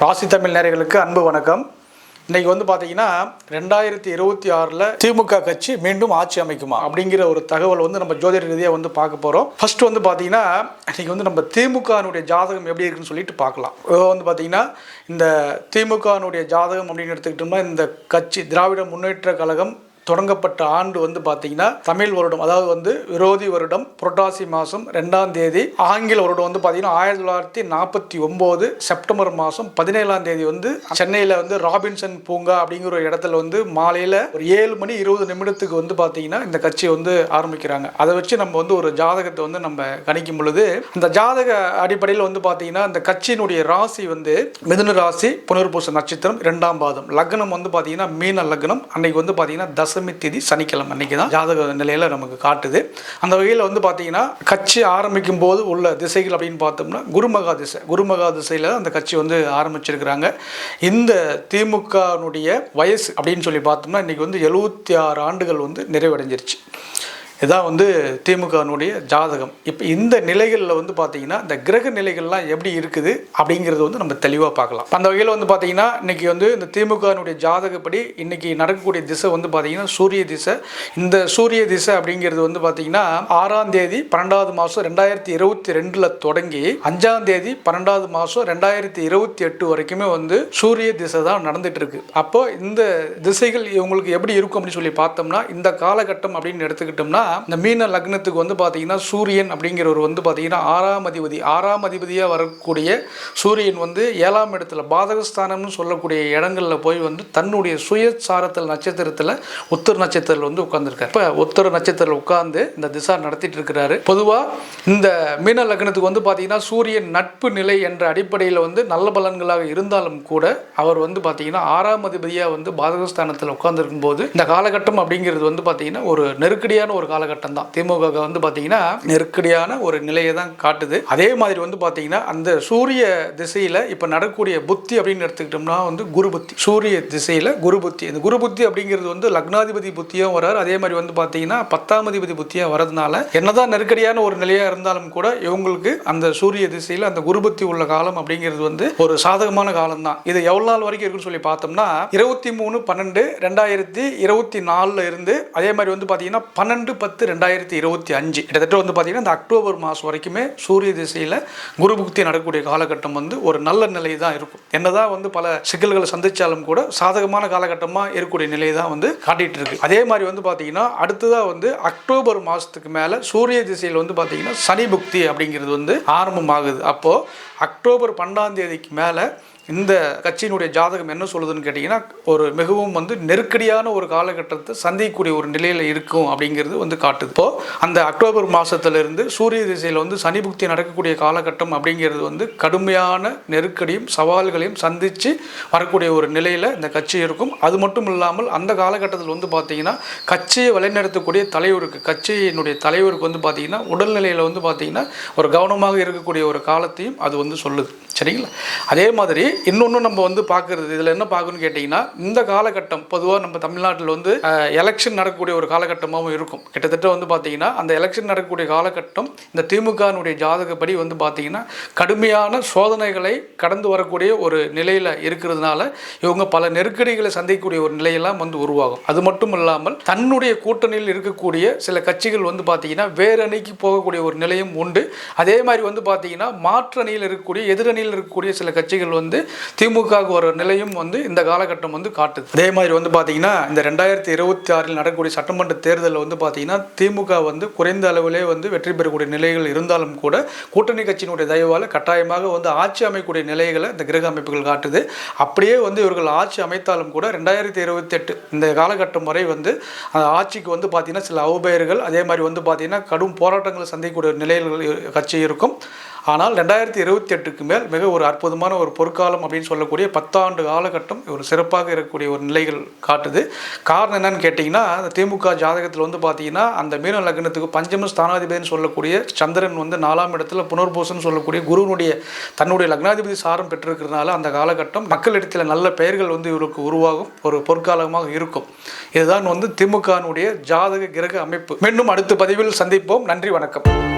ராசி தமிழ் நேர்களுக்கு அன்பு வணக்கம். இன்னைக்கு வந்து பார்த்தீங்கன்னா ரெண்டாயிரத்தி இருபத்தி ஆறில் திமுக கட்சி மீண்டும் ஆட்சி அமைக்குமா அப்படிங்கிற ஒரு தகவல் வந்து நம்ம ஜோதிட ரீதியாக வந்து பார்க்க போகிறோம் ஃபர்ஸ்ட் வந்து பார்த்தீங்கன்னா இன்னைக்கு வந்து நம்ம திமுகனுடைய ஜாதகம் எப்படி இருக்குன்னு சொல்லிட்டு பார்க்கலாம். வந்து பார்த்தீங்கன்னா இந்த திமுகனுடைய ஜாதகம் அப்படின்னு எடுத்துக்கிட்டோம்னா இந்த கட்சி திராவிட முன்னேற்ற கழகம் தொடங்கப்பட்ட ஆண்டு வந்து பார்த்தீங்கன்னா தமிழ் வருடம் அதாவது வந்து விரோதி வருடம் புரட்டாசி மாதம் ரெண்டாம் தேதி ஆங்கில வருடம் வந்து பார்த்தீங்கன்னா ஆயிரத்தி தொள்ளாயிரத்தி நாற்பத்தி ஒம்பது செப்டம்பர் மாதம் பதினேழாம் தேதி வந்து சென்னையில் வந்து ராபின்சன் பூங்கா அப்படிங்கிற ஒரு இடத்துல வந்து மாலையில் ஒரு ஏழு மணி இருபது நிமிடத்துக்கு வந்து பார்த்தீங்கன்னா இந்த கட்சியை வந்து ஆரம்பிக்கிறாங்க. அதை வச்சு நம்ம வந்து ஒரு ஜாதகத்தை வந்து நம்ம கணிக்கும் பொழுது இந்த ஜாதக அடிப்படையில் வந்து பார்த்தீங்கன்னா இந்த கட்சியினுடைய ராசி வந்து மிதுன ராசி புனர்பூச நட்சத்திரம் இரண்டாம் பாதம். லக்னம் வந்து பார்த்தீங்கன்னா மீன லக்னம் அன்னைக்கு வந்து பார்த்தீங்கன்னா தசமி தேதி சனிக்கிழமை அன்னைக்கு தான் ஜாதக நிலையில் நமக்கு காட்டுது. அந்த வகையில் வந்து பார்த்தீங்கன்னா கட்சி ஆரம்பிக்கும் போது உள்ள திசைகள் அப்படின்னு பார்த்தோம்னா குருமகா திசை. குருமகா திசையில் அந்த கட்சி வந்து ஆரம்பிச்சிருக்கிறாங்க. இந்த திமுகனுடைய வயசு அப்படின்னு சொல்லி பார்த்தோம்னா இன்றைக்கி வந்து எழுபத்தி ஆறு ஆண்டுகள் வந்து நிறைவடைஞ்சிருச்சு. இதான் வந்து திமுகனுடைய ஜாதகம். இப்போ இந்த நிலைகளில் வந்து பார்த்தீங்கன்னா இந்த கிரக நிலைகள்லாம் எப்படி இருக்குது அப்படிங்கிறது வந்து நம்ம தெளிவாக பார்க்கலாம். அந்த வகையில் வந்து பார்த்தீங்கன்னா இன்றைக்கி வந்து இந்த திமுகனுடைய ஜாதகப்படி இன்றைக்கி நடக்கக்கூடிய திசை வந்து பார்த்தீங்கன்னா சூரிய திசை. இந்த சூரிய திசை அப்படிங்கிறது வந்து பார்த்தீங்கன்னா ஆறாம் தேதி பன்னெண்டாவது மாதம் ரெண்டாயிரத்தி இருபத்தி ரெண்டில் தொடங்கி அஞ்சாம் தேதி பன்னெண்டாவது மாதம் ரெண்டாயிரத்தி இருபத்தி எட்டு வரைக்குமே வந்து சூரிய திசை தான் நடந்துட்டு இருக்கு அப்போ இந்த திசைகள் இவங்களுக்கு எப்படி இருக்கும் அப்படின்னு சொல்லி பார்த்தோம்னா இந்த காலகட்டம் அப்படின்னு எடுத்துக்கிட்டோம்னா இந்த மீன லக்னத்துக்கு வந்து பார்த்தீங்கன்னா சூரியன் அப்படிங்கிறவர் வந்து பார்த்தீங்கன்னா ஆறாம் அதிபதி ஆறாம் அதிபதியாக வரக்கூடிய சூரியன் வந்து ஏழாம் இடத்துல பாதகஸ்தானம்னு சொல்லக்கூடிய இடங்களில் போய் வந்து தன்னுடைய சுயசாரத்தில் நட்சத்திரத்தில் உத்தர நட்சத்திரத்தில் வந்து உட்கார்ந்துருக்காரு. இப்போ உத்தர நட்சத்திரத்தில் உட்கார்ந்து இந்த திசா நடத்திட்டு இருக்கிறாரு. பொதுவாக இந்த மீன லக்னத்துக்கு வந்து பார்த்தீங்கன்னா சூரியன் நட்பு நிலை என்ற அடிப்படையில் வந்து நல்ல பலன்களாக இருந்தாலும் கூட அவர் வந்து பார்த்தீங்கன்னா ஆறாம் அதிபதியாக வந்து பாதகஸ்தானத்தில் உட்கார்ந்துருக்கும் போது இந்த காலகட்டம் அப்படிங்கிறது வந்து பார்த்தீங்கன்னா ஒரு நெருக்கடியான ஒரு காலகட்டம் தான் திமுக வந்து பார்த்தீங்கன்னா நெருக்கடியான ஒரு நிலையை தான் காட்டுது. அதே மாதிரி வந்து பார்த்தீங்கன்னா அந்த சூரிய திசையில் இப்போ நடக்கக்கூடிய புத்தி அப்படின்னு எடுத்துக்கிட்டோம்னா வந்து குரு புத்தி. சூரிய திசையில் குரு புத்தி. இந்த குரு புத்தி அப்படிங்கிறது வந்து லக்னாதிபதி புத்தியும் வராரு. அதே மாதிரி வந்து பார்த்தீங்கன்னா பத்தாம் அதிபதி புத்தியாக வரதுனால என்னதான் நெருக்கடியான ஒரு நிலையாக இருந்தாலும் கூட இவங்களுக்கு அந்த சூரிய திசையில் அந்த குரு புத்தி உள்ள காலம் அப்படிங்கிறது வந்து ஒரு சாதகமான காலம் தான் இது எவ்வளோ நாள் வரைக்கும் இருக்குன்னு சொல்லி பார்த்தோம்னா இருபத்தி மூணு பன்னெண்டு ரெண்டாயிரத்தி இருபத்தி நாலில் இருந்து அதே மாதிரி வந்து பார்த்தீங்கன்னா பன்னெண்டு பத்து ரெண்டாயிரத்தி இருபத்தி அஞ்சு. கிட்டத்தட்ட வந்து பார்த்தீங்கன்னா இந்த அக்டோபர் மாதம் வரைக்குமே சூரிய திசையில் குரு புக்தி நடக்கக்கூடிய காலகட்டம் வந்து ஒரு நல்ல நிலை தான் இருக்கும். என்னதான் வந்து பல சிக்கல்களை சந்திச்சாலும் கூட சாதகமான காலகட்டமாக இருக்கக்கூடிய நிலை தான் வந்து காட்டிகிட்டு இருக்கு. அதே மாதிரி வந்து பார்த்தீங்கன்னா அடுத்ததாக வந்து அக்டோபர் மாதத்துக்கு மேலே சூரிய திசையில் வந்து பார்த்தீங்கன்னா சனி புக்தி அப்படிங்கிறது வந்து ஆரம்பமாகுது. அப்போது அக்டோபர் பன்னெண்டாம் தேதிக்கு மேலே இந்த கட்சியினுடைய ஜாதகம் என்ன சொல்லுதுன்னு கேட்டிங்கன்னா ஒரு மிகவும் வந்து நெருக்கடியான ஒரு காலகட்டத்தை சந்திக்கக்கூடிய ஒரு நிலையில் இருக்கும் அப்படிங்கிறது வந்து காட்டுது. இப்போ அந்த அக்டோபர் மாதத்துலேருந்து சூரிய திசையில் வந்து சனி புக்தி நடக்கக்கூடிய காலகட்டம் அப்படிங்கிறது வந்து கடுமையான நெருக்கடியும் சவால்களையும் சந்தித்து வரக்கூடிய ஒரு நிலையில் இந்த கட்சி இருக்கும். அது மட்டும் இல்லாமல் அந்த காலகட்டத்தில் வந்து பார்த்தீங்கன்னா கட்சியை வழிநடத்தக்கூடிய தலைவருக்கு கட்சியினுடைய தலைவருக்கு வந்து பார்த்தீங்கன்னா உடல்நிலையில் வந்து பார்த்தீங்கன்னா ஒரு கவனமாக இருக்கக்கூடிய ஒரு காலத்தையும் அது வந்து சொல்லுது. சரிங்களா? அதே மாதிரி இன்னொன்று நம்ம வந்து பார்க்குறது இதில் என்ன பார்க்கணும்னு கேட்டிங்கன்னா இந்த காலகட்டம் பொதுவாக நம்ம தமிழ்நாட்டில் வந்து எலெக்ஷன் நடக்கக்கூடிய ஒரு காலகட்டமாகவும் இருக்கும். கிட்டத்தட்ட வந்து பார்த்தீங்கன்னா அந்த எலெக்ஷன் நடக்கக்கூடிய காலகட்டம் இந்த திமுகனுடைய ஜாதகப்படி வந்து பார்த்திங்கன்னா கடுமையான சோதனைகளை கடந்து வரக்கூடிய ஒரு நிலையில் இருக்கிறதுனால இவங்க பல நெருக்கடிகளை சந்திக்கக்கூடிய ஒரு நிலையெல்லாம் வந்து உருவாகும். அது மட்டும் இல்லாமல் தன்னுடைய கூட்டணியில் இருக்கக்கூடிய சில கட்சிகள் வந்து பார்த்தீங்கன்னா வேறு அணிக்கு போகக்கூடிய ஒரு நிலையும் உண்டு. அதே மாதிரி வந்து பார்த்தீங்கன்னா மாற்று அணியில் இருக்கக்கூடிய எதிரணியில் இருக்கக்கூடிய சில கட்சிகள் வந்து திமுகவுக்கு ஒரு நிலையும் வந்து இந்த காலகட்டம் வந்து காட்டுது. அதே மாதிரி வந்து பார்த்தீங்கன்னா இந்த ரெண்டாயிரத்தி இருபத்தி ஆறில் நடக்கக்கூடிய சட்டமன்ற தேர்தலில் வந்து பார்த்தீங்கன்னா திமுக வந்து குறைந்த அளவிலே வந்து வெற்றி பெறக்கூடிய நிலைகள் இருந்தாலும் கூட கூட்டணி கட்சியினுடைய தயவால் கட்டாயமாக வந்து ஆட்சி அமைக்கக்கூடிய நிலைகளை இந்த கிரக அமைப்புகள் காட்டுது. அப்படியே வந்து இவர்கள் ஆட்சி அமைத்தாலும் கூட ரெண்டாயிரத்தி இருபத்தெட்டு இந்த காலகட்டம் வரை வந்து அந்த ஆட்சிக்கு வந்து பார்த்தீங்கன்னா சில அவபெயர்கள் அதே மாதிரி வந்து பார்த்தீங்கன்னா கடும் போராட்டங்களை சந்திக்கக்கூடிய நிலைகள் கட்சி இருக்கும். ஆனால் ரெண்டாயிரத்தி இருபத்தி எட்டுக்கு மேல் மிக ஒரு அற்புதமான ஒரு பொற்காலம் அப்படின்னு சொல்லக்கூடிய பத்தாண்டு காலகட்டம் ஒரு சிறப்பாக இருக்கக்கூடிய ஒரு நிலைகள் காட்டுது. காரணம் என்னன்னு கேட்டிங்கன்னா அந்த திமுக ஜாதகத்தில் வந்து பார்த்தீங்கன்னா அந்த மீன லக்னத்துக்கு பஞ்சம ஸ்தானாதிபதினு சொல்லக்கூடிய சந்திரன் வந்து நாலாம் இடத்துல புனர்பூசன் சொல்லக்கூடிய குருவனுடைய தன்னுடைய லக்னாதிபதி சாரம் பெற்றிருக்கிறதுனால அந்த காலகட்டம் மக்களிடத்தில் நல்ல பெயர்கள் வந்து இவருக்கு உருவாகும் ஒரு பொற்காலமாக இருக்கும். இதுதான் வந்து திமுகனுடைய ஜாதக கிரக அமைப்பு. மீண்டும் அடுத்த பதிவில் சந்திப்போம். நன்றி வணக்கம்.